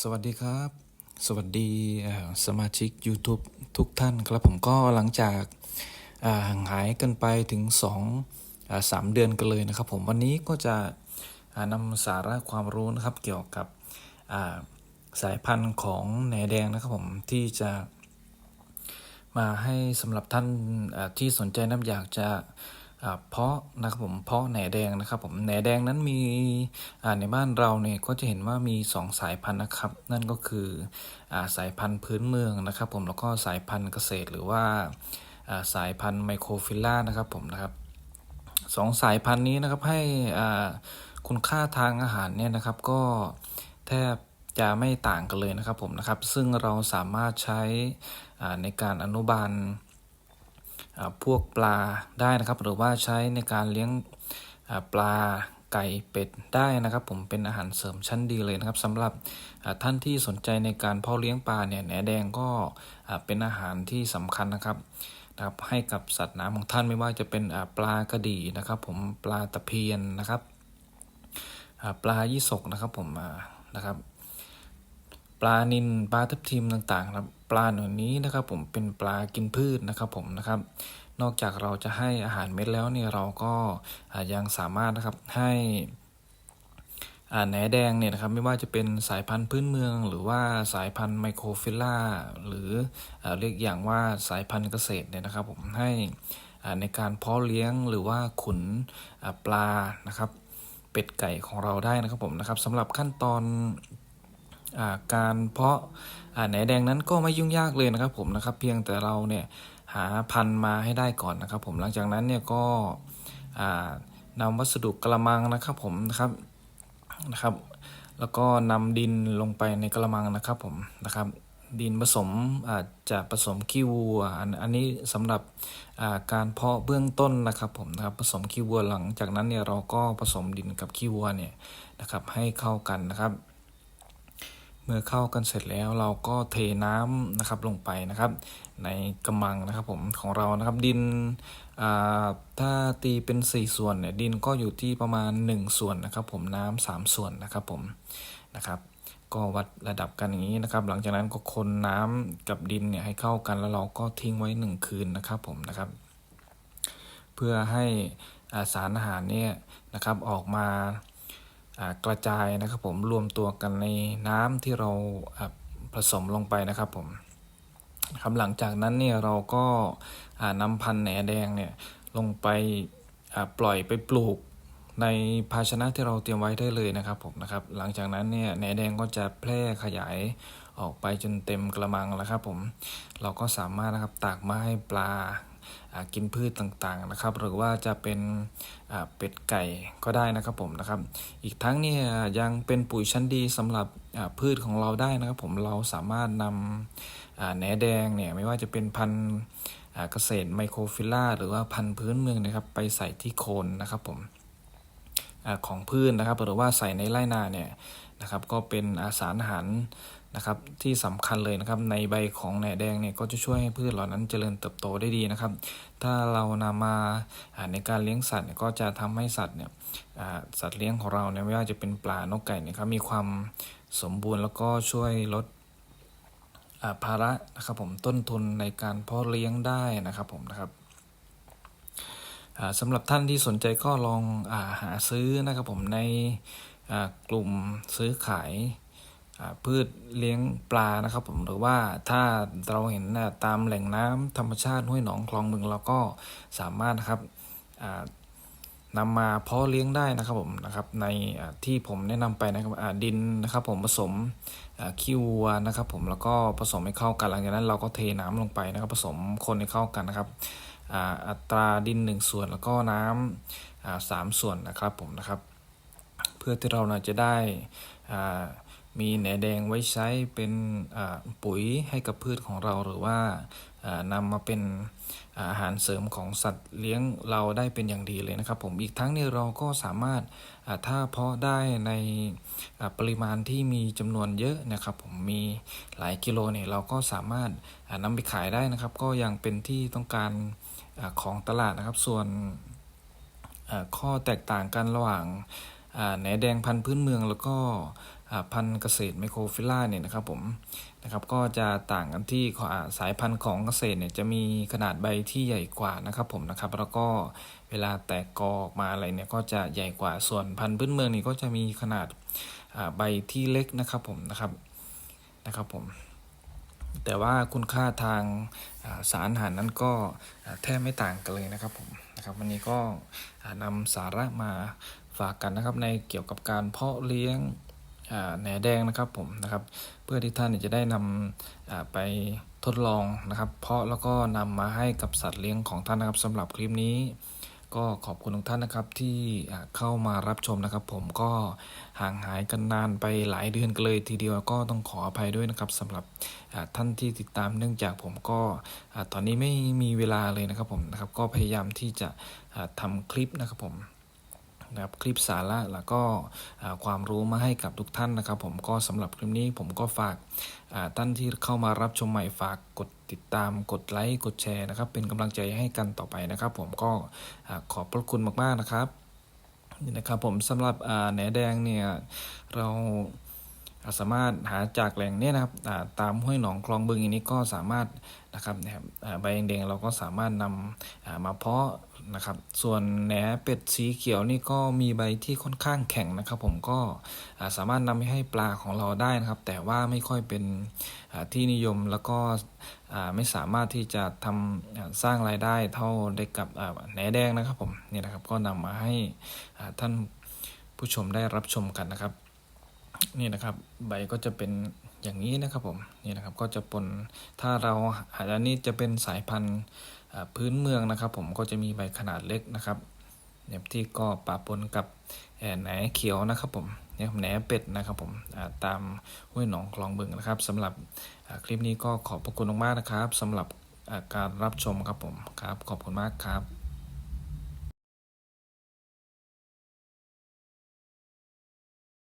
สวัสดีครับ สวัสดีสมาชิก YouTube ทุกท่านครับผมก็หลังจากห่างหายกันไปถึง2อสามเดือนกันเลยนะครับ ผมวันนี้ก็จะนำสาระความรู้นะครับเกี่ยวกับสายพันธุ์ของแหนแดงนะครับผมที่จะมาให้สำหรับท่านที่สนใจน้ำอยากจะ เพาะนะครับผมเพาะแหนแดงนะครับผมแหนแดงนั้นมีในบ้านเราเนี่ยก็จะเห็นว่ามีสองสายพันธุ์นะครับ นั่นก็คืออสายพันธุ์พื้นเมืองนะครับ ผมแล้วก็สายพันธุ์เกษตรหรือว่าสายพันธุ์ไมโครฟิลล่านะครับผมนะครับสองสายพันธุ์นี้นะครับให้คุณค่าทางอาหารเนี่ยนะครับ ก็แทบจะไม่ต่างกันเลยนะครับผมนะครับ ซึ่งเราสามารถใช้ในการอนุบาล พวกปลาได้นะครับ หรือว่าใช้ในการเลี้ยงปลาไก่เป็ดได้นะครับ ผมเป็นอาหารเสริมชั้นดีเลยนะครับสำหรับท่านที่สนใจในการเพาะเลี้ยงปลาเนี่ยแหนแดงก็เป็นอาหารที่สำคัญนะครับนะครับให้กับสัตว์น้ำของท่านไม่ว่าจะเป็นปลากระดี่นะครับ ผมปลาตะเพียนนะครับปลายี่สกนะครับผมนะครับ ปลานิลปลาทับทิมต่างๆครับปลาหล่านี้นะครับผมเป็นปลากินพืชนะครับผมนะครับ นอกจากเราจะให้อาหารเม็ดแล้วเนี่ยเราก็ยังสามารถนะครับให้แหนแดงเนี่ยนะครับไม่ว่าจะเป็นสายพันธุ์พื้นเมือง หรือว่าสายพันธุ์ไมโครฟิล่าหรืออเรียกอย่างว่าสายพันธุ์เกษตรเนี่ยนะครับผมให้ในการเพาะเลี้ยงหรือว่าขุนปลานะครับ เป็ดไก่ของเราได้นะครับผมนะครับสำหรับขั้นตอน การเพาะแหนแดงนั้นก็ไม่ยุ่งยากเลยนะครับผมนะครับเพียงแต่เราเนี่ยหาพันธุ์มาให้ได้ก่อนนะครับ ผมหลังจากนั้นเนี่ยก็อ่านำวัสดุกระมังนะครับผมนะครับนะครับ แล้วก็นำดินลงไปในกระมังนะครับผมนะครับ ดินผสมอาจจะผสมขี้วัวอันอันนี้สำหรับการเพาะเบื้องต้นนะครับผมนะครับผสมขี้วัวหลังจากนั้นเนี่ยเราก็ผสมดินกับขี้วัวเนี่ยนะครับให้เข้ากันนะครับ เมื่อเข้ากันเสร็จแล้วเราก็เทน้ำนะครับลงไปนะครับ ในกระมังนะครับผมของเรานะครับดินอ่าถ้าตีเป็น 4 ส่วนเนี่ยดินก็อยู่ที่ประมาณ 1 ส่วนนะครับ ผมน้ำสามส่วนนะครับผมนะครับ ก็วัดระดับกันอย่างนี้นะครับ หลังจากนั้นก็คนน้ำกับดินเนี่ยให้เข้ากันแล้วเราก็ทิ้งไว้ 1 คืนนะครับผมนะครับ เพื่อให้อาสารอาหารเนี่ยนะครับออกมา กระจายนะครับผมรวมตัวกันในน้ำที่เราผสมลงไปนะครับผมครับหลังจากนั้นเนี่ยเราก็อ่านำพันธุ์แหนแดงเนี่ยลงไปปล่อยไปปลูกในภาชนะที่เราเตรียมไว้ได้เลยนะครับผมนะครับ หลังจากนั้นเนี่ยแหนแดงก็จะแพร่ขยายออกไปจนเต็มกระมังแล้วครับผม เราก็สามารถนะครับตากมาให้ปลา กินพืชต่างๆนะครับ หรือว่าจะเป็นเป็ดไก่ก็ได้นะครับผมนะครับ อีกทั้งเนี่ยยังเป็นปุ๋ยชั้นดีสำหรับพืชของเราได้นะครับ ผมเราสามารถนำแหนแดงเนี่ยไม่ว่าจะเป็นพันธุ์เกษตรไมโครฟิลล่าหรือว่าพันธุ์พื้นเมืองนะครับ ไปใส่ที่โคนนะครับผมของพืชนะครับ หรือว่าใส่ในไร่นาเนี่ยนะครับ ก็เป็นอาสารอาหาร นะครับที่สำคัญเลยนะครับในใบของแหนแดงเนี่ยก็จะช่วยให้พืชเหล่านั้นเจริญเติบโตได้ดีนะครับ ถ้าเรานำมาอ่าในการเลี้ยงสัตว์เนี่ยก็จะทำให้สัตว์เนี่ยสัตว์เลี้ยงของเราเนี่ยไม่ว่าจะเป็นปลานกไก่เนี่ยครับมีความสมบูรณ์แล้วก็ช่วยลดภาระนะครับผมต้นทุนในการเพาะเลี้ยงได้นะครับผมนะครับสำหรับท่านที่สนใจก็ลองอาหาซื้อนะครับผมในกลุ่มซื้อขาย พืชเลี้ยงปลานะครับผมหรือว่าถ้าเราเห็นตามแหล่งน้ำธรรมชาติห้วยหนองคลองบึงเราก็สามารถนะครับอ่านำมาเพาะเลี้ยงได้นะครับผมนะครับในที่ผมแนะนำไปนะครับดินนะครับผมผสมขี้วัวนะครับ ผมแล้วก็ผสมให้เข้ากันหลังจากนั้นเราก็เทน้ำลงไปนะครับ ผสมคนให้เข้ากันนะครับอัตราดิน 1 ส่วนแล้วก็น้ำอ่าสามส่วนนะครับผมนะครับ เพื่อที่เราจะได้ มีแหนแดงไว้ใช้เป็นปุ๋ยให้กับพืชของเราหรือว่านำมาเป็นอาหารเสริมของสัตว์เลี้ยงเราได้เป็นอย่างดีเลยนะครับ ผมอีกทั้งเนี่ยเราก็สามารถถ้าเพาะได้ในปริมาณที่มีจำนวนเยอะนะครับ ผมมีหลายกิโลเนี่ยเราก็สามารถนำไปขายได้นะครับ ก็ยังเป็นที่ต้องการของตลาดนะครับ ส่วนข้อแตกต่างกันระหว่างแหนแดงพันธุ์พื้นเมืองแล้วก็ พันธุ์เกษตรไมโครฟิล่าเนี่ยนะครับผมนะครับก็จะต่างกันที่สายพันธุ์ของเกษตรเนี่ยจะมีขนาดใบที่ใหญ่กว่านะครับผมนะครับแล้วก็เวลาแตกกอออกมาอะไรเนี่ยก็จะใหญ่กว่าส่วนพันธุ์พื้นเมืองนี่ก็จะมีขนาดใบที่เล็กนะครับผมนะครับนะครับผมแต่ว่าคุณค่าทางาสารอาหารนั้นก็แทบไม่ต่างกันเลยนะครับผมนะครับวันนี้ก็นำสาระมาฝากกันนะครับในเกี่ยวกับการเพาะเลี้ยง แหนแดงนะครับผมนะครับ เพื่อที่ท่านจะได้นำอ่าไปทดลองนะครับ เพาะแล้วก็นำมาให้กับสัตว์เลี้ยงของท่านนะครับสำหรับคลิปนี้ ก็ขอบคุณทุกท่านนะครับที่เข้ามารับชมนะครับ ผมก็ห่างหายกันนานไปหลายเดือนกันเลยทีเดียวก็ต้องขออภัยด้วยนะครับสำหรับท่านที่ติดตามเนื่องจากผมก็ตอนนี้ไม่มีเวลาเลยนะครับผมนะครับ ก็พยายามที่จะอ่าทำคลิปนะครับผม นะครับคลิปสาระแล้วก็ความรู้มาให้กับทุกท่านนะครับ ผมก็สำหรับคลิปนี้ผมก็ฝากท่านที่เข้ามารับชมใหม่ฝากกดติดตามกดไลค์กดแชร์นะครับ เป็นกำลังใจให้กันต่อไปนะครับ ผมก็อ่าขอบพระคุณมากๆนะครับนี่นะครับผมสำหรับแหนแดงเนี่ยเรา สามารถหาจากแหล่งเนี่ยนะครับตามห้วยหนองคลองบึงอย่างนี้ก็สามารถนะครับนะครับอ่าใบแดงๆเราก็สามารถนำมาเพาะนะครับ ส่วนแหนเป็ดสีเขียวนี่ก็มีใบที่ค่อนข้างแข็งนะครับ ผมก็สามารถนำไปให้ปลาของเราได้นะครับ แต่ว่าไม่ค่อยเป็นที่นิยมแล้วก็ไม่สามารถที่จะทำสร้างรายได้เท่าได้กับแหนแดงนะครับผมนี่นะครับก็นำมาให้ท่านผู้ชมได้รับชมกันนะครับ นี่นะครับ ใบก็จะเป็นอย่างนี้นะครับผมนี่นะครับก็จะปนถ้าเราอันนี้จะเป็นสายพันธุ์พื้นเมืองนะครับ ผมก็จะมีใบขนาดเล็กนะครับเนี่ยที่ก็ปะปนกับแหนเขียวนะครับผมเนี่ยแหนเป็ดนะครับผมตามห้วยหนองคลองบึงนะครับสำหรับคลิปนี้ก็ขอบพระคุณมากๆนะครับสำหรับการรับชมครับผมครับขอบคุณมากครับ